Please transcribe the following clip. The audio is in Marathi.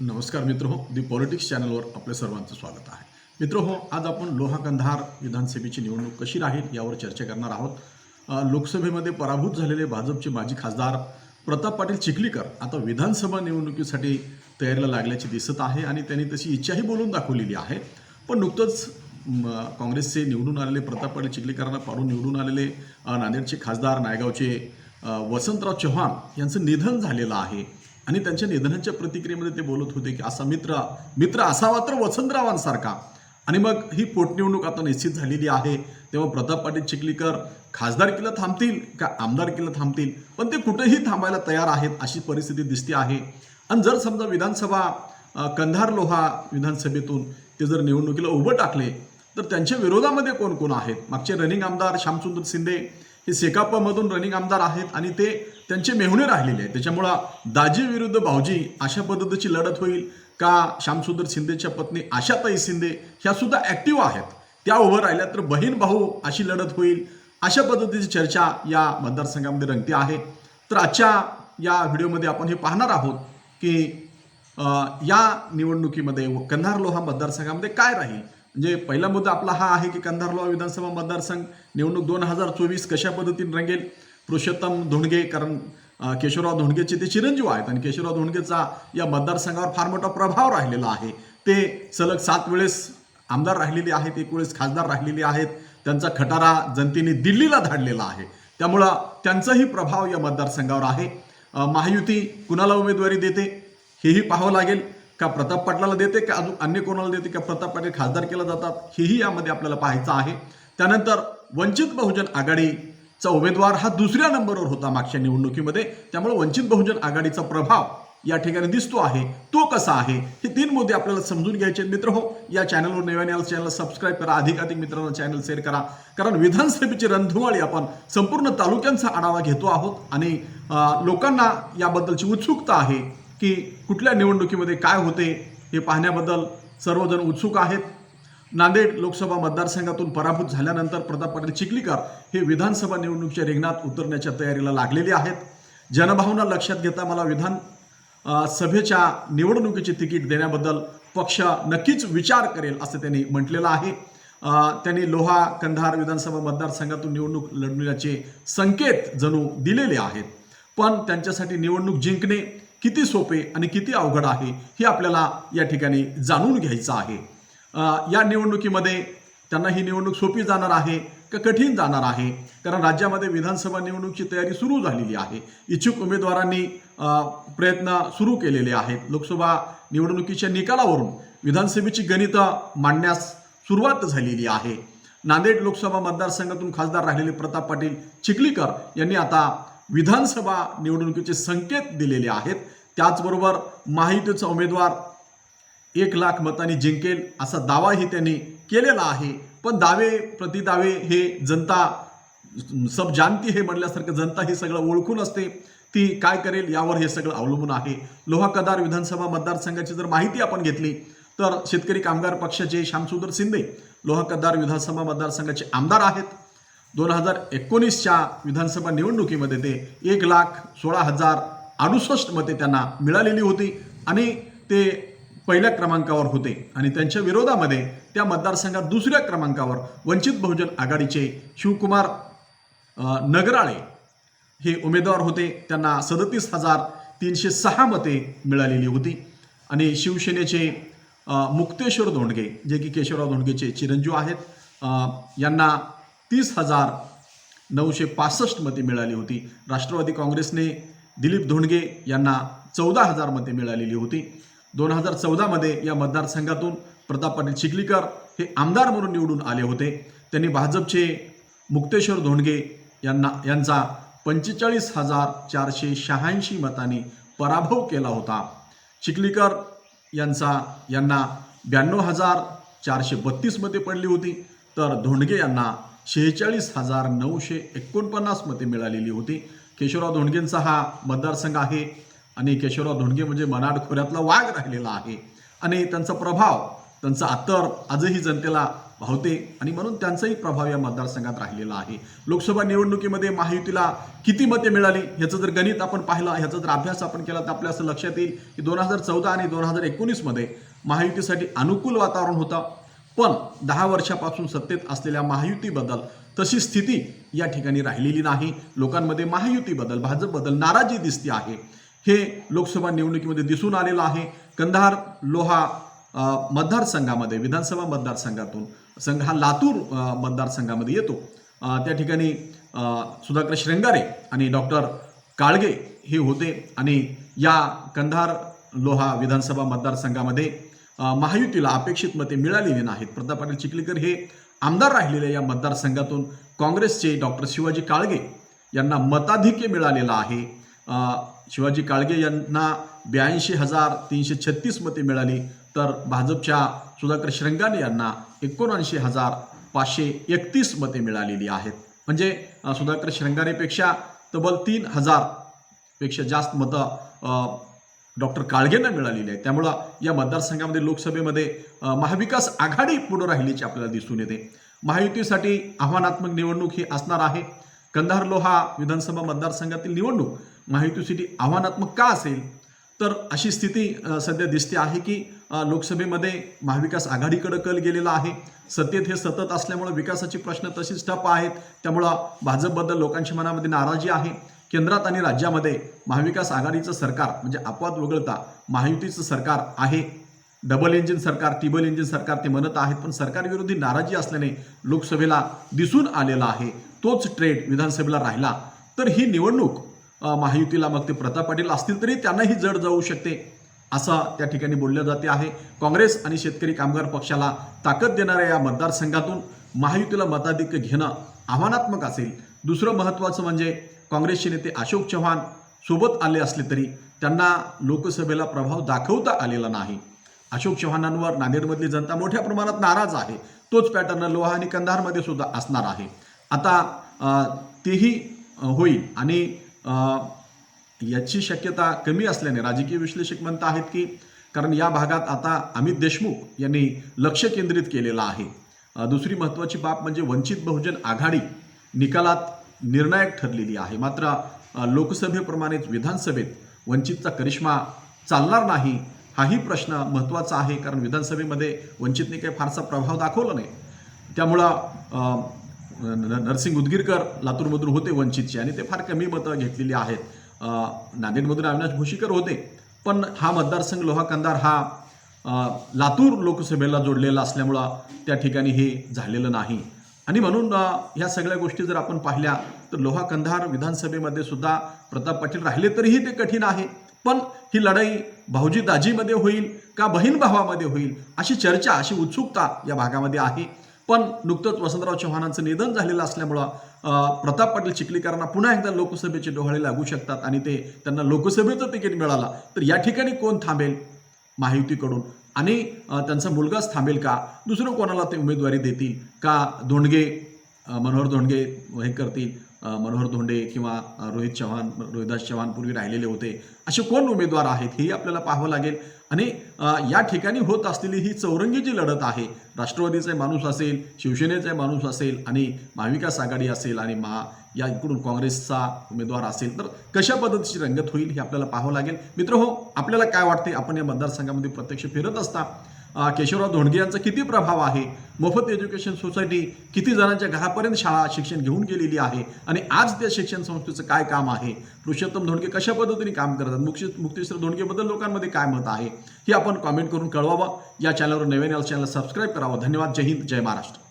नमस्कार मित्र हो दी पॉलिटिक्स चॅनलवर आपल्या सर्वांचं स्वागत आहे. मित्र हो आज आपण लोहा कंधार विधानसभेची निवडणूक कशी राहील यावर चर्चा करणार आहोत. लोकसभेमध्ये पराभूत झालेले भाजपचे माजी खासदार प्रताप पाटील चिखलीकर आता विधानसभा निवडणुकीसाठी तयारीला लागल्याचे दिसत आहे आणि त्यांनी तशी इच्छाही बोलून दाखवलेली आहे. पण नुकतंच काँग्रेसचे निवडून आलेले प्रताप पाटील चिखलीकरांना पाडून निवडून आलेले नांदेडचे खासदार नायगावचे वसंतराव चव्हाण यांचं निधन झालेलं आहे. आणि त्यांच्या निधनाच्या प्रतिक्रियेमध्ये ते बोलत होते की असा मित्र मित्र असावा तर वसंतरावांसारखा. आणि मग ही पोटनिवडणूक आता निश्चित झालेली आहे. तेव्हा प्रताप पाटील चिखलीकर खासदारकीला थांबतील का आमदारकीला थांबतील? पण ते कुठेही थांबायला तयार आहेत अशी परिस्थिती दिसते आहे. आणि जर समजा विधानसभा कंधार लोहा विधानसभेतून ते जर निवडणुकीला उभं टाकले तर त्यांच्या विरोधामध्ये कोण कोण आहेत? मागचे रनिंग आमदार श्यामसुंदर शिंदे हे सेकापमधून रनिंग आमदार आहेत आणि ते त्यांचे मेहुणे राहिलेले आहेत. त्याच्यामुळं दाजी विरुद्ध भाऊजी अशा पद्धतीची लढत होईल का श्यामसुंदर शिंदेच्या पत्नी आशाताई शिंदे ह्या सुद्धा ॲक्टिव्ह आहेत. त्या उभं राहिल्या तर बहीण भाऊ अशी लढत होईल. अशा पद्धतीची चर्चा या मतदारसंघामध्ये रंगते आहे. तर आजच्या या व्हिडिओमध्ये आपण हे पाहणार आहोत की या निवडणुकीमध्ये व कंधार लोहा मतदारसंघामध्ये काय राहील? म्हणजे पहिला मुद्दा आपला हा आहे की कंधार लोहा विधानसभा मतदारसंघ निवडणूक दोन हजार चोवीस कशा पद्धतीने रंगेल? पुरुषोत्तम धोंडगे कारण केशवराव धोंडगेचे ते चिरंजीव आहेत आणि केशवराव धोंडगेचा या मतदारसंघावर फार मोठा प्रभाव राहिलेला आहे. ते सलग सात वेळेस आमदार राहिलेले आहेत एक वेळेस खासदार राहिलेले आहेत. त्यांचा खटारा जनतेने दिल्लीला धाडलेला आहे. त्यामुळं त्यांचाही प्रभाव या मतदारसंघावर आहे. महायुती कुणाला उमेदवारी देते हेही पाहावं लागेल. का प्रताप पाटलाला देते का अजून अन्य कोणाला देते का प्रताप पाटील खासदार केला जातात? हेही यामध्ये आपल्याला पाहायचं आहे. त्यानंतर वंचित बहुजन आघाडीचा उमेदवार हा दुसऱ्या नंबरवर होता मागच्या निवडणुकीमध्ये. त्यामुळे वंचित बहुजन आघाडीचा प्रभाव या ठिकाणी दिसतो आहे. तो कसा आहे? हे तीन मुद्दे आपल्याला समजून घ्यायचे मित्र हो. या चॅनलवर नव्याने आलं चॅनल सबस्क्राईब करा. अधिकाधिक मित्रांना चॅनल शेअर करा. कारण विधानसभेची रणधुमाळी आपण संपूर्ण तालुक्यांचा आढावा घेतो आहोत आणि लोकांना याबद्दलची उत्सुकता आहे. की कुठल्या निवडणुकीमध्ये काय होते हे पाहण्याबद्दल सर्वजण उत्सुक आहेत. नांदेड लोकसभा मतदारसंघातून पराभूत झाल्यानंतर प्रताप पाटील चिखलीकर हे विधानसभा निवडणुकीच्या रिंगणात उतरण्याच्या तयारीला लागलेले आहेत. जनभावना लक्षात घेता मला विधान सभेच्या निवडणुकीचे तिकीट देण्याबद्दल पक्ष नक्कीच विचार करेल असं त्यांनी म्हटलेलं आहे. त्यांनी लोहा कंधार विधानसभा मतदारसंघातून निवडणूक लढण्याचे संकेत जणू दिलेले आहेत. पण त्यांच्यासाठी निवडणूक जिंकणे किती सोपे आणि किती अवघड आहे हे आपल्याला या ठिकाणी जाणून घ्यायचं आहे. या निवडणुकीमध्ये त्यांना ही निवडणूक सोपी जाणार आहे का कठीण जाणार आहे? कारण राज्यामध्ये विधानसभा निवडणुकीची तयारी सुरू झालेली आहे. इच्छुक उमेदवारांनी प्रयत्न सुरू केलेले आहेत. लोकसभा निवडणुकीच्या निकालावरून विधानसभेची गणितं मांडण्यास सुरुवात झालेली आहे. नांदेड लोकसभा मतदारसंघातून खासदार राहिलेले प्रताप पाटील चिखलीकर यांनी आता विधानसभा निवडणुकीचे संकेत दिलेले आहेत. त्याचबरोबर महायुतीचा उमेदवार एक लाख मतांनी जिंकेल असा दावाही त्यांनी केलेला आहे. पण दावे प्रतिदावे हे जनता सब जानती हे म्हणल्यासारखं जनता हे सगळं ओळखून असते. ती काय करेल यावर हे सगळं अवलंबून आहे. लोहा कदार विधानसभा मतदारसंघाची जर माहिती आपण घेतली तर शेतकरी कामगार पक्षाचे श्यामसुंदर शिंदे लोहा कदार विधानसभा मतदारसंघाचे आमदार आहेत. दोन हजार एकोणीसच्या विधानसभा निवडणुकीमध्ये ते एक लाख सोळा हजार अडुसष्ट मते त्यांना मिळालेली होती आणि ते पहिल्या क्रमांकावर होते. आणि त्यांच्या विरोधामध्ये त्या मतदारसंघात दुसऱ्या क्रमांकावर वंचित बहुजन आघाडीचे शिवकुमार नगराळे हे उमेदवार होते. त्यांना सदतीस हजार तीनशे सहा मते मिळालेली होती. आणि शिवसेनेचे मुक्तेश्वर धोंडगे जे की केशवराव धोंडगेचे चिरंजीव आहेत यांना तीस हजार नऊशे पासष्ट मते मिळाली होती. राष्ट्रवादी काँग्रेसने दिलीप धोंडगे यांना चौदा हजार मते मिळालेली होती. दोन हजार चौदामध्ये या मतदारसंघातून प्रताप पाटील चिखलीकर हे आमदार म्हणून निवडून आले होते. त्यांनी भाजपचे मुक्तेश्वर धोंडगे यांना यांचा पंचेचाळीस हजार चारशे शहाऐंशी मतांनी पराभव केला होता. चिखलीकर यांचा यांना ब्याण्णव हजार चारशे बत्तीस मते पडली होती. तर धोंडगे यांना शेहेचाळीस हजार नऊशे एकोणपन्नास मते मिळालेली होती. केशवराव धोंडगेंचा हा मतदारसंघ आहे आणि केशवराव धोंडगे म्हणजे मनाड खोऱ्यातला वाघ राहिलेला आहे. आणि त्यांचा प्रभाव त्यांचा अत्तर आजही जनतेला भावते आणि म्हणून त्यांचाही प्रभाव या मतदारसंघात राहिलेला आहे. लोकसभा निवडणुकीमध्ये महायुतीला किती मते मिळाली ह्याचं जर गणित आपण पाहिलं ह्याचा जर अभ्यास आपण केला तर आपल्या असं लक्षात येईल की दोन हजार चौदा आणि दोन हजार एकोणीसमध्ये महायुतीसाठी अनुकूल वातावरण होतं. पण दहा वर्षापासून सत्तेत असलेल्या महायुतीबद्दल तशी स्थिती या ठिकाणी राहिलेली नाही. लोकांमध्ये महायुतीबद्दल भाजपबद्दल नाराजी दिसते आहे. हे लोकसभा निवडणुकीमध्ये दिसून आलेलं आहे. कंधार लोहा मतदारसंघामध्ये विधानसभा मतदारसंघातून संघ हा लातूर मतदारसंघामध्ये येतो. त्या ठिकाणी सुधाकर श्रंगारे आणि डॉक्टर काळगे हे होते आणि या कंधार लोहा विधानसभा मतदारसंघामध्ये महायुतीला अपेक्षित मते मिळालेली नाहीत. प्रताप पाटील चिखलीकर हे आमदार राहिलेल्या या मतदारसंघातून काँग्रेसचे डॉक्टर शिवाजी काळगे यांना मताधिक्य मिळालेलं आहे. शिवाजी काळगे यांना ब्याऐंशी हजार तीनशे छत्तीस मते मिळाली तर भाजपच्या सुधाकर श्रंगाने यांना एकोणऐंशी हजार पाचशे एकतीस मते मिळालेली आहेत. म्हणजे सुधाकर श्रंगारेपेक्षा तब्बल तीन हजारपेक्षा जास्त मतं डॉक्टर काळगेंना मिळालेली आहे. त्यामुळं या मतदारसंघामध्ये लोकसभेमध्ये महाविकास आघाडी पुढं राहिल्याची आपल्याला दिसून येते. महायुतीसाठी आव्हानात्मक निवडणूक ही असणार आहे. कंधार लोहा विधानसभा मतदारसंघातील निवडणूक महायुतीसाठी आव्हानात्मक का असेल? तर अशी स्थिती सध्या दिसते आहे की लोकसभेमध्ये महाविकास आघाडीकडे कल गेलेला आहे. सत्तेत हे सतत असल्यामुळं विकासाचे प्रश्न तशीच ठप्प आहेत. त्यामुळं भाजपबद्दल लोकांच्या मनामध्ये नाराजी आहे. केंद्रात आणि राज्यामध्ये महाविकास आघाडीचं सरकार म्हणजे अपवाद वगळता महायुतीचं सरकार आहे. डबल इंजिन सरकार टिबल इंजिन सरकार ते म्हणत आहेत पण सरकारविरोधी नाराजी असल्याने लोकसभेला दिसून आलेला आहे. तोच ट्रेड विधानसभेला राहिला. तर ही निवडणूक महायुतीला मग ते प्रताप पाटील असतील तरी त्यांनाही जड जाऊ शकते असं त्या ठिकाणी बोललं जाते आहे. काँग्रेस आणि शेतकरी कामगार पक्षाला ताकद देणाऱ्या या मतदारसंघातून महायुतीला मताधिक्य घेणं आव्हानात्मक असेल. दुसरं महत्त्वाचं म्हणजे काँग्रेसचे नेते अशोक चव्हाण सोबत आले असले तरी त्यांना लोकसभेला प्रभाव दाखवता आलेला नाही. अशोक चव्हाणांवर नांदेडमधली जनता मोठ्या प्रमाणात नाराज आहे. तोच पॅटर्न लोहा आणि कंधारमध्ये सुद्धा असणार आहे. आता तेही होईल आणि याची शक्यता कमी असल्याने राजकीय विश्लेषक म्हणत आहेत की कारण या भागात आता अमित देशमुख यांनी लक्ष केंद्रित केलेलं आहे. दुसरी महत्त्वाची बाब म्हणजे वंचित बहुजन आघाडी निकालात निर्णायक ठरलेली आहे. मात्र लोकसभेप्रमाणेच विधानसभेत वंचितचा करिश्मा चालणार नाही हाही प्रश्न महत्त्वाचा आहे. कारण विधानसभेमध्ये वंचितने काही फारसा प्रभाव दाखवला नाही. त्यामुळं न- नरसिंग उदगीरकर लातूरमधून होते वंचितचे आणि ते फार कमी मतं घेतलेली आहेत. नांदेडमधून अविनाश भोशीकर होते. पण हा मतदारसंघ लोहा कंदार हा लातूर लोकसभेला जोडलेला असल्यामुळं त्या ठिकाणी हे झालेलं नाही. आणि म्हणून ह्या सगळ्या गोष्टी जर आपण पाहिल्या तर लोहा कंधार विधानसभेमध्ये सुद्धा प्रताप पाटील राहिले तरीही ते कठीण आहे. पण ही लढाई भाऊजी दाजीमध्ये होईल का बहीण भावामध्ये होईल अशी चर्चा अशी उत्सुकता या भागामध्ये आहे. पण नुकतंच वसंतराव चव्हाणांचं निधन झालेलं असल्यामुळं प्रताप पाटील चिखलीकरांना पुन्हा एकदा लोकसभेचे डोहाळे लागू शकतात आणि ते त्यांना लोकसभेचं तिकीट मिळालं. तर या ठिकाणी कोण थांबेल? महायुतीकडून आणि त्यांचा मुलगाच थांबेल का? दुसरं कोणाला ते उमेदवारी देतील? का धोंडगे मनोहर धोंडगे हे करतील? मनोहर धोंडे किंवा रोहित चव्हाण रोहिदास चव्हाण पूर्वी राहिलेले होते असे कोण उमेदवार आहेत हेही आपल्याला पाहावं लागेल. आणि या ठिकाणी होत असलेली ही चौरंगी जी लढत आहे राष्ट्रवादीचा माणूस असेल शिवसेनेचा माणूस असेल आणि महाविकास आघाडी असेल आणि महा या इकडून काँग्रेसचा उमेदवार असेल तर कशा पद्धतीची रंगत होईल हे आपल्याला पाहावं लागेल. मित्र हो आपल्याला काय वाटते? आपण या मतदारसंघामध्ये प्रत्यक्ष फिरत असता केशवराव धोंडगे यांचा किती प्रभाव आहे? मोफत एज्युकेशन सोसायटी किती जणांच्या घरापर्यंत शाळा शिक्षण घेऊन गेलेली आहे? आणि आज त्या शिक्षण संस्थेचं काय काम आहे? पुरुषोत्तम धोंडगे कशा पद्धतीने काम करतात? मुक्ती मुक्तेश्वर धोंडगेबद्दल लोकांमध्ये काय मत आहे? हे आपण कॉमेंट करून कळवावं. या चॅनलवर नवीन चॅनल सबस्क्राईब करावं. धन्यवाद. जय हिंद. जय महाराष्ट्र.